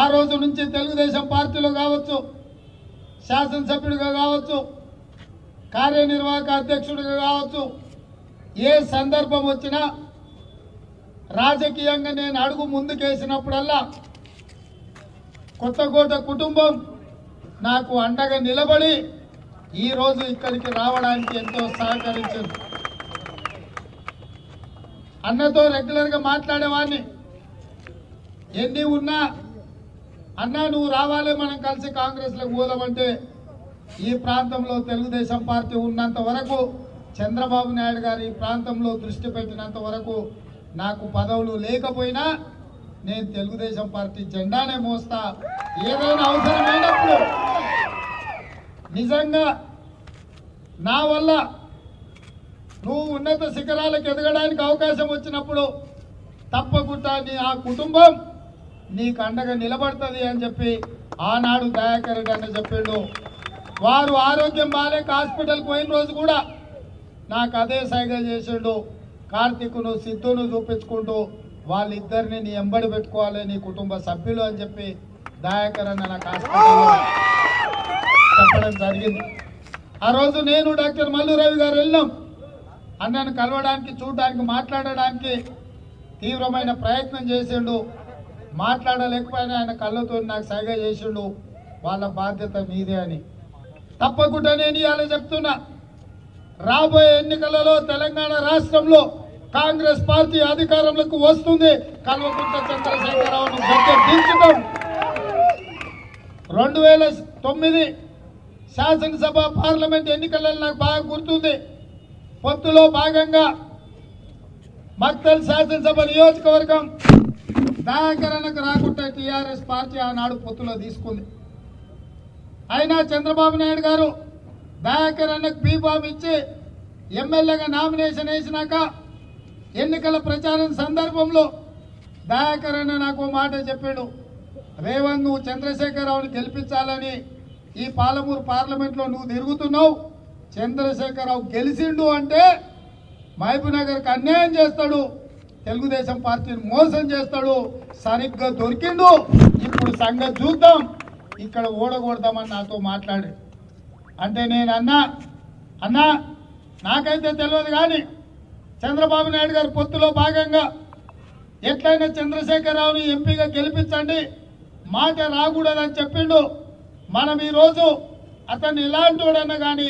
ఆ రోజు నుంచి తెలుగుదేశం పార్టీలో కావచ్చు శాసనసభ్యుడిగా కావచ్చు కార్యనిర్వాహక అధ్యక్షుడిగా కావచ్చు ఏ సందర్భం వచ్చినా రాజకీయంగా నేను అడుగు ముందుకేసినప్పుడల్లా కొత్తకోట కుటుంబం నాకు అండగా నిలబడి ఈరోజు ఇక్కడికి రావడానికి ఎంతో సహకరించింది. అన్నతో రెగ్యులర్గా మాట్లాడేవాడిని. ఎన్ని ఉన్నా అన్నా నువ్వు రావాలి మనం కలిసి కాంగ్రెస్లోకి పోదామంటే ఈ ప్రాంతంలో తెలుగుదేశం పార్టీ ఉన్నంత వరకు చంద్రబాబు నాయుడు గారు ఈ ప్రాంతంలో దృష్టి పెట్టినంత వరకు నాకు పదవులు లేకపోయినా నేను తెలుగుదేశం పార్టీ జెండానే మోస్తా. ఏదైనా అవసరమైనప్పుడు నిజంగా నా వల్ల నువ్వు ఉన్నత శిఖరాలకు ఎదగడానికి అవకాశం వచ్చినప్పుడు తప్పకుండా నీ ఆ కుటుంబం నీకు అండగా నిలబడుతుంది అని చెప్పి ఆనాడు దయాకర్ రెడ్డి అన్న చెప్పిండు. వారు ఆరోగ్యం బాగాలేక హాస్పిటల్కి పోయిన రోజు కూడా నాకు అదే సైగ చేసిండు. కార్తీక్ను సిద్ధును చూపించుకుంటూ వాళ్ళిద్దరిని నీ ఎంబడి పెట్టుకోవాలి నీ కుటుంబ సభ్యులు అని చెప్పి దయాకర్ అన్న నాకు హాస్పిటల్లో చెప్పడం జరిగింది. ఆ రోజు నేను డాక్టర్ మల్లు రవి గారు వెళ్ళాం. అన్నను కలవడానికి చూడడానికి మాట్లాడడానికి తీవ్రమైన ప్రయత్నం చేసిండు. మాట్లాడలేకపోయినా ఆయన కళ్ళతో నాకు సైగ చేసిండు వాళ్ళ బాధ్యత మీదే అని. తప్పకుండా నేను ఇలా చెప్తున్నా. రాబోయే ఎన్నికలలో తెలంగాణ రాష్ట్రంలో కాంగ్రెస్ పార్టీ అధికారంలోకి వస్తుంది. కల్వకుంట్ల చంద్రశేఖరరావును గద్దె రెండు వేల తొమ్మిది శాసనసభ పార్లమెంట్ ఎన్నికలలో నాకు బాగా గుర్తుంది. పొత్తులో భాగంగా మక్తల్ శాసనసభ నియోజకవర్గం దయాకరణకు రాకుండా టీఆర్ఎస్ పార్టీ ఆనాడు పొత్తులో తీసుకుంది. అయినా చంద్రబాబు నాయుడు గారు దయాకర్ అన్నకు బీఫామ్ ఇచ్చి ఎమ్మెల్యేగా నామినేషన్ వేసినాక ఎన్నికల ప్రచారం సందర్భంలో దయాకర్ అన్న నాకు ఓ మాట చెప్పాడు. రేవంత్ నువ్వు చంద్రశేఖరరావుని గెలిపించాలని ఈ పాలమూరు పార్లమెంట్లో నువ్వు తిరుగుతున్నావు. చంద్రశేఖరరావు గెలిచిండు అంటే మహబూబ్నగర్కి అన్యాయం చేస్తాడు. తెలుగుదేశం పార్టీని మోసం చేస్తాడు సరిగ్గా దొరికిండు. ఇప్పుడు సంగతి చూద్దాం. ఇక్కడ ఓడగొడదామని నాతో మాట్లాడి. అంటే నేను అన్నా అన్నా నాకైతే తెలియదు కానీ చంద్రబాబు నాయుడు గారి పొత్తులో భాగంగా ఎట్లయినా చంద్రశేఖరరావుని ఎంపీగా గెలిపించండి. మాట రాకూడదని చెప్పిండు. మనం ఈరోజు అతన్ని ఎలాంటి వాడన్నా కానీ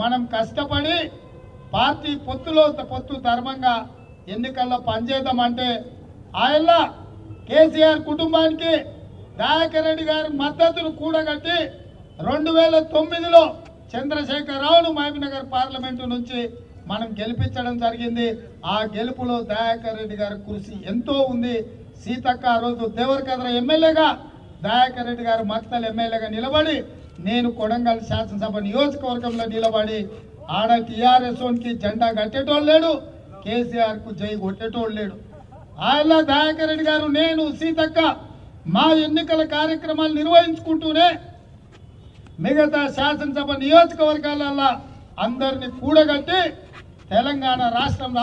మనం కష్టపడి పార్టీ పొత్తులో పొత్తు ధర్మంగా ఎన్నికల్లో పనిచేద్దామంటే ఆయన కేసీఆర్ కుటుంబానికి దయాకర్ రెడ్డి గారి మద్దతును కూడగట్టి రెండు వేల తొమ్మిదిలో చంద్రశేఖరరావును మహబీనగర్ పార్లమెంటు నుంచి మనం గెలిపించడం జరిగింది. ఆ గెలుపులో దయాకర్ రెడ్డి గారి కృషి ఎంతో ఉంది. సీతక్క ఆ రోజు దేవరకద్ర ఎమ్మెల్యేగా దయాకర్ రెడ్డి గారు మక్తల్ ఎమ్మెల్యేగా నిలబడి నేను కొడంగల్ శాసనసభ నియోజకవర్గంలో నిలబడి ఆడ టీఆర్ఎస్ జెండా కట్టేటోళ్ళు లేడు. కేసీఆర్కు జై కొట్టేటోడు లేడు. ఆయన దయాకర్ రెడ్డి గారు నేను సీతక్క మా ఎన్నికల కార్యక్రమాలు నిర్వహించుకుంటూనే మిగతా శాసనసభ నియోజకవర్గాలలో అందరినీ కూడగట్టి తెలంగాణ రాష్ట్రం